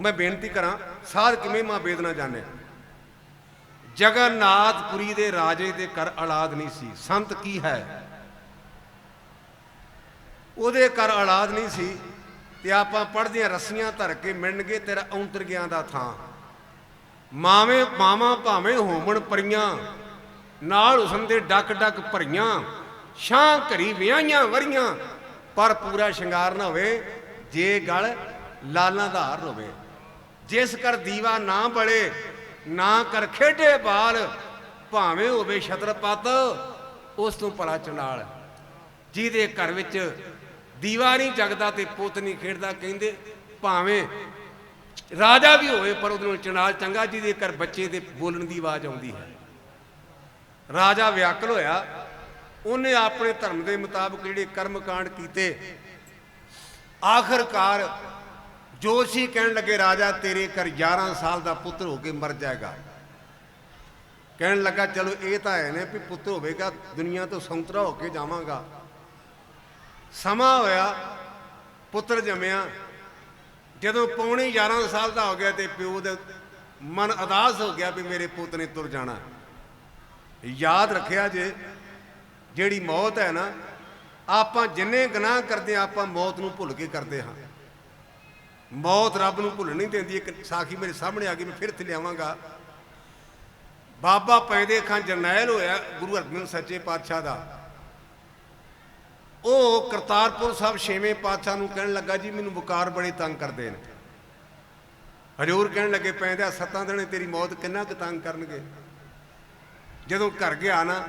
ਮੈਂ ਬੇਨਤੀ ਕਰਾਂ, ਸਾਧ ਕਿਵੇਂ ਮਾਂ ਵੇਦ ਨਾ ਜਾਣੇ ਜਗਨਨਾਥਪੁਰੀ ਦੇ ਰਾਜੇ ਦੇ ਘਰ ਔਲਾਦ ਨਹੀਂ ਸੀ। ਸੰਤ ਕੀ ਹੈ? ਉਹਦੇ ਘਰ ਔਲਾਦ ਨਹੀਂ ਸੀ ਤੇ ਆਪਾਂ ਪੜ੍ਹਦੇ ਹਾਂ ਰੱਸੀਆਂ ਧਰ ਕੇ ਮਿਲਣਗੇ ਤੇਰਾ ਔਂਤਰ ਗਿਆਂ ਦਾ ਥਾਂ। ਮਾਵੇਂ, ਮਾਵਾਂ ਭਾਵੇਂ ਹੋਮਣ ਪਰੀਆਂ, ਨਾਲ ਉਸਨ ਦੇ ਡੱਕ ਡੱਕ ਭਰੀਆਂ ਸ਼ਾਂ ਘਰੀ ਵਿਆਹੀਆਂ ਵਰੀਆਂ, ਪਰ ਪੂਰਾ ਸ਼ਿੰਗਾਰ ਨਾ ਹੋਵੇ, ਜੇ ਗਲ ਲਾਲਾਂ ਦਾ ਹਾਰ ਹੋਵੇ। ਜਿਸ ਕਰ ਦੀਵਾ ਨਾ ਬਲੇ ਨਾ ਕਰ ਖੇਡੇ ਬਾਲ, ਭਾਵੇਂ ਹੋਵੇ ਛਤਰਪਤ, ਉਸ ਤੋਂ ਭਲਾ ਚੰਡਾਲ। ਜਿਹਦੇ ਘਰ ਵਿੱਚ ਦੀਵਾ ਨਹੀਂ ਜਗਦਾ ਤੇ ਪੁੱਤ ਨਹੀਂ ਖੇਡਦਾ ਕਹਿੰਦੇ, ਭਾਵੇਂ ਰਾਜਾ ਵੀ ਹੋਵੇ, ਪਰ ਉਹਦੇ ਨਾਲ ਚੰਡਾਲ ਚੰਗਾ, ਜਿਹਦੇ ਘਰ ਬੱਚੇ ਦੇ ਬੋਲਣ ਦੀ ਆਵਾਜ਼ ਆਉਂਦੀ ਹੈ। ਰਾਜਾ ਵਿਆਕਲ ਹੋਇਆ, ਉਹਨੇ ਆਪਣੇ ਧਰਮ ਦੇ ਮੁਤਾਬਕ ਜਿਹੜੇ ਕਰਮ ਕਾਂਡ ਕੀਤੇ, ਆਖਰਕਾਰ ਜੋਸ਼ੀ ਕਹਿਣ ਲੱਗੇ ਰਾਜਾ ਤੇਰੇ ਘਰ 11 ਸਾਲ ਦਾ ਪੁੱਤਰ ਹੋ ਕੇ ਮਰ ਜਾਏਗਾ। ਕਹਿਣ ਲੱਗਾ ਚਲੋ ਇਹ ਤਾਂ ਹੈ ਨੇ ਵੀ ਪੁੱਤਰ ਹੋਵੇਗਾ ਦੁਨੀਆ ਤੋਂ ਸੰਤਰਾ ਹੋ ਕੇ ਜਾਵਾਂਗਾ। ਸਮਾਂ ਹੋਇਆ ਪੁੱਤਰ ਜੰਮਿਆ। ਜਦੋਂ ਪੌਣੇ 11 ਸਾਲ ਦਾ ਹੋ ਗਿਆ ਤੇ ਪਿਓ ਦੇ ਮਨ ਅਦਾਸ ਹੋ ਗਿਆ ਵੀ ਮੇਰੇ ਪੁੱਤ ਨੇ ਤੁਰ ਜਾਣਾ। ਯਾਦ ਰੱਖਿਆ ਜੇ ਜਿਹੜੀ ਮੌਤ ਹੈ ਨਾ ਆਪਾਂ ਜਿੰਨੇ ਗੁਨਾਹ ਕਰਦੇ ਹਾਂ, ਆਪਾਂ ਮੌਤ ਨੂੰ ਭੁੱਲ ਕੇ ਕਰਦੇ ਹਾਂ। ਮੌਤ ਰੱਬ ਨੂੰ ਭੁੱਲ ਨਹੀਂ ਦਿੰਦੀ। ਇੱਕ ਸਾਖੀ ਮੇਰੇ ਸਾਹਮਣੇ ਆ ਗਈ, ਮੈਂ ਫਿਰ ਇੱਥੇ ਲਿਆਵਾਂਗਾ। ਬਾਬਾ ਪੈਦੇ ਖਾਂ ਜਰਨੈਲ ਹੋਇਆ, ਗੁਰੂ ਹਰਗੋਬਿੰਦ ਸੱਚੇ ਪਾਤਸ਼ਾਹ ਦਾ। ਉਹ ਕਰਤਾਰਪੁਰ ਸਾਹਿਬ ਛੇਵੇਂ ਪਾਤਸ਼ਾਹ ਨੂੰ ਕਹਿਣ ਲੱਗਾ, ਜੀ, ਮੈਨੂੰ ਬੁਕਾਰ ਬੜੇ ਤੰਗ ਕਰਦੇ ਨੇ। ਹਜੂਰ ਕਹਿਣ ਲੱਗੇ ਪੈਂਦਾ ਸੱਤਾਂ ਦਿਨੇ ਤੇਰੀ ਮੌਤ ਕਿੰਨਾ ਕੁ ਤੰਗ ਕਰਨਗੇ? ਜਦੋਂ ਘਰ ਗਿਆ ਨਾ,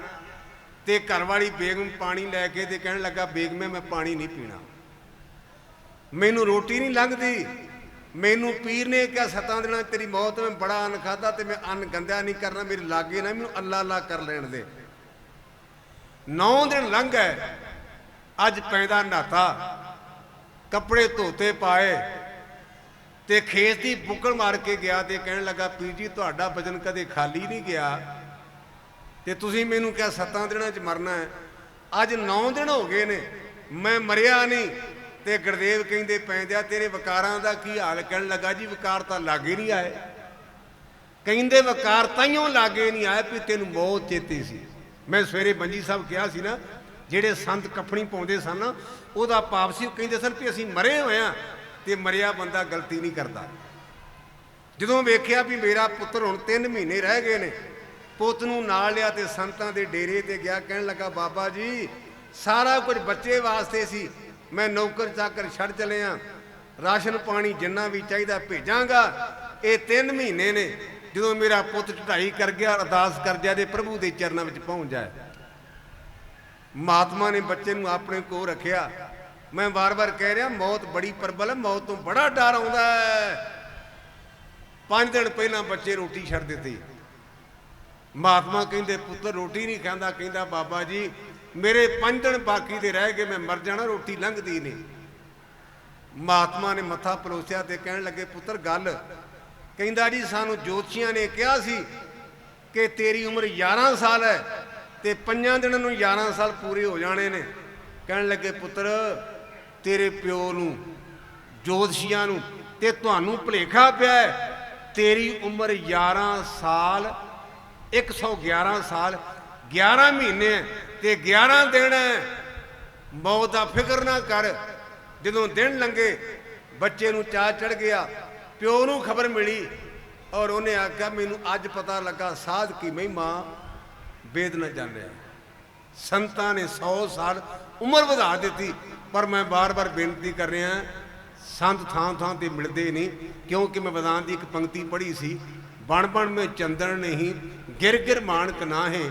ਤੇ ਘਰ ਵਾਲੀ ਬੇਗਮ ਪਾਣੀ ਲੈ ਕੇ ਤੇ ਕਹਿਣ ਲੱਗਾ, ਬੇਗਮੇ, ਮੈਂ ਪਾਣੀ ਨਹੀਂ ਪੀਣਾ। ਮੈਨੂੰ ਰੋਟੀ ਨਹੀਂ ਲੰਘਦੀ। ਮੈਨੂੰ ਪੀਰ ਨੇ ਕਿਹਾ, ਸਤਾਂ ਦਿਨਾਂ 'ਚ ਤੇਰੀ ਮੌਤ, ਮੈਂ ਬੜਾ ਅੰਨ ਖਾਦਾ ਤੇ ਮੈਂ ਅੰਨ ਗੰਦਿਆ ਨਹੀਂ ਕਰਨਾ, ਮੇਰੇ ਲਾਗੇ ਨਾ ਮੈਨੂੰ ਅੱਲਾ ਅੱਲਾ ਕਰ ਲੈਣ ਦੇ। ਨੌ ਦਿਨ ਲੰਘ ਗਏ ਅੱਜ ਪੈਂਦਾ ਨਹਾਤਾ, ਕੱਪੜੇ ਧੋਤੇ ਪਾਏ ਤੇ ਖੇਤ ਦੀ ਬੁੱਕਲ ਮਾਰ ਕੇ ਗਿਆ ਤੇ ਕਹਿਣ ਲੱਗਾ, ਪੀਰ ਜੀ, ਤੁਹਾਡਾ ਵਜਨ ਕਦੇ ਖਾਲੀ ਨਹੀਂ ਗਿਆ। ਤੇ ਤੁਸੀਂ ਮੈਨੂੰ ਕਿਹਾ, ਸੱਤਾਂ ਦਿਨਾਂ 'ਚ ਮਰਨਾ ਹੈ। ਅੱਜ 9 ਦਿਨ ਹੋ ਗਏ ਨੇ, ਮੈਂ ਮਰਿਆ ਨਹੀਂ। ਤੇ ਗੁਰਦੇਵ ਕਹਿੰਦੇ ਪੈਂਦਿਆ, ਤੇਰੇ ਵਿਕਾਰਾਂ ਦਾ ਕੀ ਹਾਲ ਕਹਿਣ ਲੱਗਾ ਜੀ? ਵਿਕਾਰ ਤਾਂ ਲਾਗੇ ਨਹੀਂ ਆਏ। ਕਹਿੰਦੇ ਵਿਕਾਰ ਤਾਈਓ ਲਾਗੇ ਨਹੀਂ ਆਏ ਵੀ ਤੈਨੂੰ ਮੌਤ ਚੇਤੇ ਸੀ। ਮੈਂ ਸਵੇਰੇ ਬੰਜੀ ਸਾਹਿਬ ਕਿਹਾ ਸੀ ਨਾ, ਜਿਹੜੇ ਸੰਤ ਕਫਣੀ ਪਾਉਂਦੇ ਸਨ, ਉਹਦਾ ਪਾਪ ਸੀ। ਉਹ ਕਹਿੰਦੇ ਸਨ ਵੀ ਅਸੀਂ ਮਰੇ ਹੋਏ ਆ ਤੇ ਮਰਿਆ ਬੰਦਾ ਗਲਤੀ ਨਹੀਂ ਕਰਦਾ। ਜਦੋਂ ਵੇਖਿਆ ਵੀ ਮੇਰਾ ਪੁੱਤਰ ਹੁਣ 3 ਮਹੀਨੇ ਰਹਿ ਗਏ ਨੇ, ਪੁੱਤ ਨੂੰ ਨਾਲ ਲਿਆ ਤੇ ਸੰਤਾਂ ਦੇ ਡੇਰੇ ਤੇ ਗਿਆ। ਕਹਿਣ ਲੱਗਾ, ਬਾਬਾ ਜੀ, ਸਾਰਾ ਕੁਝ ਬੱਚੇ ਵਾਸਤੇ ਸੀ। ਮੈਂ ਨੌਕਰ ਚਾਕਰ ਛੱਡ ਚਲਿਆ ਰਾਸ਼ਨ ਪਾਣੀ ਜਿੰਨਾ ਵੀ ਚਾਹੀਦਾ ਭੇਜਾਂਗਾ। ਇਹ 3 ਮਹੀਨੇ ਨੇ, ਜਦੋਂ ਮੇਰਾ ਪੁੱਤ ਢਾਈ ਕਰ ਗਿਆ, ਅਰਦਾਸ ਕਰ ਜਾ ਦੇ ਪ੍ਰਭੂ ਦੇ ਚਰਨਾਂ ਵਿੱਚ ਪਹੁੰਚ ਜਾਏ। ਮਹਾਤਮਾ ਨੇ ਬੱਚੇ ਨੂੰ ਆਪਣੇ ਕੋਲ ਰੱਖਿਆ। ਮੈਂ ਵਾਰ-ਵਾਰ ਕਹਿ ਰਿਹਾ, ਮੌਤ ਬੜੀ ਪ੍ਰਬਲ ਹੈ, ਮੌਤ ਤੋਂ ਬੜਾ ਡਰ ਆਉਂਦਾ ਹੈ। ਪੰਜ ਦਿਨ ਪਹਿਲਾਂ ਬੱਚੇ ਰੋਟੀ ਛੱਡ ਦਿੱਤੀ। ਮਹਾਤਮਾ ਕਹਿੰਦੇ, ਪੁੱਤਰ, ਰੋਟੀ ਨਹੀਂ ਖਾਂਦਾ, ਕਹਿੰਦਾ, ਬਾਬਾ ਜੀ ਮੇਰੇ ਪੰਜ ਦਿਨ ਬਾਕੀ ਦੇ ਰਹਿ ਗਏ, ਮੈਂ ਮਰ ਜਾਣਾ, ਰੋਟੀ ਲੰਘਦੀ ਨਹੀਂ। ਮਹਾਤਮਾ ਨੇ ਮੱਥਾ ਪਲੋਸਿਆ ਤੇ ਕਹਿਣ ਲੱਗੇ, ਪੁੱਤਰ, ਗੱਲ। ਕਹਿੰਦਾ ਜੀ, ਸਾਨੂੰ ਜੋਤਸ਼ੀਆਂ ਨੇ ਕਿਹਾ ਸੀ ਕਿ ਤੇਰੀ ਉਮਰ 11 ਸਾਲ ਹੈ ਤੇ ਪੰਜਾਂ ਦਿਨਾਂ ਨੂੰ 11 ਸਾਲ ਪੂਰੇ ਹੋ ਜਾਣੇ ਨੇ। ਕਹਿਣ ਲੱਗੇ, ਪੁੱਤਰ, ਤੇਰੇ ਪਿਓ ਨੂੰ, ਜੋਤਸ਼ੀਆਂ ਨੂੰ ਤੇ ਤੁਹਾਨੂੰ ਭੁਲੇਖਾ ਪਿਆ ਹੈ, ਤੇਰੀ ਉਮਰ 11 ਸਾਲ 111 ਸਾਲ 11 ਮਹੀਨੇ ਤੇ 11 ਦਿਨ ਮੌਤ ਦਾ ਫਿਕਰ ਨਾ ਕਰ। ਜਦੋਂ ਦਿਨ ਲੰਘੇ, ਬੱਚੇ ਨੂੰ ਚਾਹ ਚੜ ਗਿਆ, ਪਿਓ ਨੂੰ ਖਬਰ ਮਿਲੀ ਔਰ ਉਹਨੇ ਆਖਿਆ, ਮੈਨੂੰ ਅੱਜ ਪਤਾ ਲੱਗਾ ਸਾਧ ਕੀ ਮਹਿਮਾ ਵੇਦ ਨਾ ਜਾਣ ਰਿਹਾ ਸੰਤਾਂ ਨੇ 100 ਸਾਲ ਉਮਰ ਵਧਾ ਦਿੱਤੀ, ਪਰ ਮੈਂ ਬਾਰ-ਬਾਰ ਬੇਨਤੀ ਕਰ ਰਿਹਾ, ਸੰਤ ਥਾਂ ਥਾਂ ਤੇ ਮਿਲਦੇ ਨਹੀਂ, ਕਿਉਂਕਿ ਮੈਂ ਵਿਦਾਨ ਦੀ ਇੱਕ ਪੰਕਤੀ ਪੜ੍ਹੀ ਸੀ ਬਣ ਬਣ ਮੇ ਚੰਦਨ ਨਹੀਂ ਗਿਰ ਗਿਰ ਮਾਨਕ ਹੈ।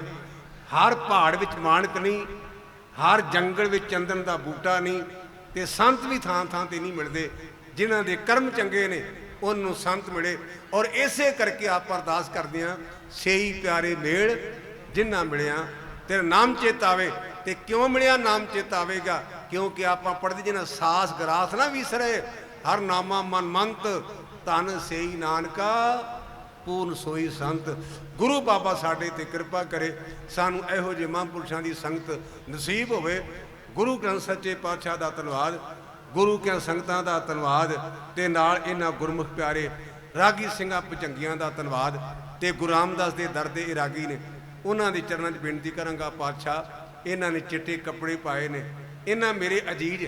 ਹਰ ਪਹਾੜ ਵਿੱਚ ਮਾਨਕ ਨਹੀਂ, ਹਰ ਜੰਗਲ ਵਿੱਚ ਚੰਦਨ ਦਾ ਬੂਟਾ ਨਹੀਂ ਤੇ ਸੰਤ ਵੀ ਥਾਂ ਥਾਂ ਤੇ ਨਹੀਂ ਮਿਲਦੇ। ਜਿਨ੍ਹਾਂ ਦੇ ਕਰਮ ਚੰਗੇ ਨੇ, ਉਹਨੂੰ ਸੰਤ ਮਿਲੇ। ਔਰ ਇਸੇ ਕਰਕੇ ਆਪਾਂ ਅਰਦਾਸ ਕਰਦੇ ਹਾਂ, ਸੇਈ ਪਿਆਰੇ ਮੇਲ ਜਿਨ੍ਹਾਂ ਮਿਲਿਆ, ਤੇਰਾ ਨਾਮ ਚੇਤ ਆਵੇ ਤੇ ਕਿਉਂ ਮਿਲਿਆ ਨਾਮ ਚੇਤ ਆਵੇਗਾ ਕਿਉਂਕਿ ਆਪਾਂ ਪੜ੍ਹਦੇ ਜਿਹਨਾਂ ਸਾਸ ਗਰਾਸ ਨਾ ਵਿਸਰੇ ਹਰ ਨਾਮਾ ਮਨ ਮੰਤ ਤਨ ਸੇਈ ਨਾਨਕਾ ਪੂਰਨ ਸੋਈ ਸੰਤ। ਗੁਰੂ ਬਾਬਾ ਸਾਡੇ ਤੇ ਕਿਰਪਾ ਕਰੇ, ਸਾਨੂੰ ਇਹੋ ਜਿਹੇ ਮਹਾਂਪੁਰਸ਼ਾਂ ਦੀ ਸੰਗਤ ਨਸੀਬ ਹੋਵੇ। ਗੁਰੂ ਗ੍ਰੰਥ ਸੱਚੇ ਪਾਤਸ਼ਾਹ ਦਾ ਧੰਨਵਾਦ, ਗੁਰੂ ਕਿਆਂ ਸੰਗਤਾਂ ਦਾ ਧੰਨਵਾਦ, ਤੇ ਨਾਲ ਇਹਨਾਂ ਗੁਰਮੁਖ ਪਿਆਰੇ ਰਾਗੀ ਸਿੰਘਾਂ ਪਚੰਗੀਆਂ ਦਾ ਧੰਨਵਾਦ, ਤੇ ਗੁਰੂ ਰਾਮਦਾਸ ਦੇ ਦਰ ਦੇ ਇਹ ਰਾਗੀ ਨੇ, ਉਹਨਾਂ ਦੇ ਚਰਨਾਂ 'ਚ ਬੇਨਤੀ ਕਰਾਂਗਾ ਪਾਤਸ਼ਾਹ, ਇਹਨਾਂ ਨੇ ਚਿੱਟੇ ਕੱਪੜੇ ਪਾਏ ਨੇ, ਇਹਨਾਂ ਮੇਰੇ ਅਜੀਜ਼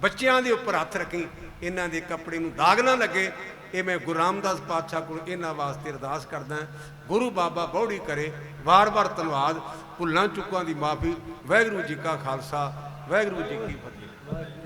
ਬੱਚਿਆਂ ਦੇ ਉੱਪਰ ਹੱਥ ਰੱਖੀ, ਇਹਨਾਂ ਦੇ ਕੱਪੜੇ ਨੂੰ ਦਾਗ ਨਾ ਲੱਗੇ ਇਹ ਮੈਂ ਗੁਰੂ ਰਾਮਦਾਸ ਪਾਤਸ਼ਾਹ ਕੋਲ ਇਹਨਾਂ ਵਾਸਤੇ ਅਰਦਾਸ ਕਰਦਾ ਗੁਰੂ ਬਾਬਾ ਬੌੜੀ ਕਰੇ ਵਾਰ-ਵਾਰ ਧੰਨਵਾਦ। ਭੁੱਲਾਂ ਚੁੱਕਾਂ ਦੀ ਮਾਫੀ। ਵਾਹਿਗੁਰੂ ਜੀ ਕਾ ਖਾਲਸਾ, ਵਾਹਿਗੁਰੂ ਜੀ ਕੀ ਫਤਿਹ।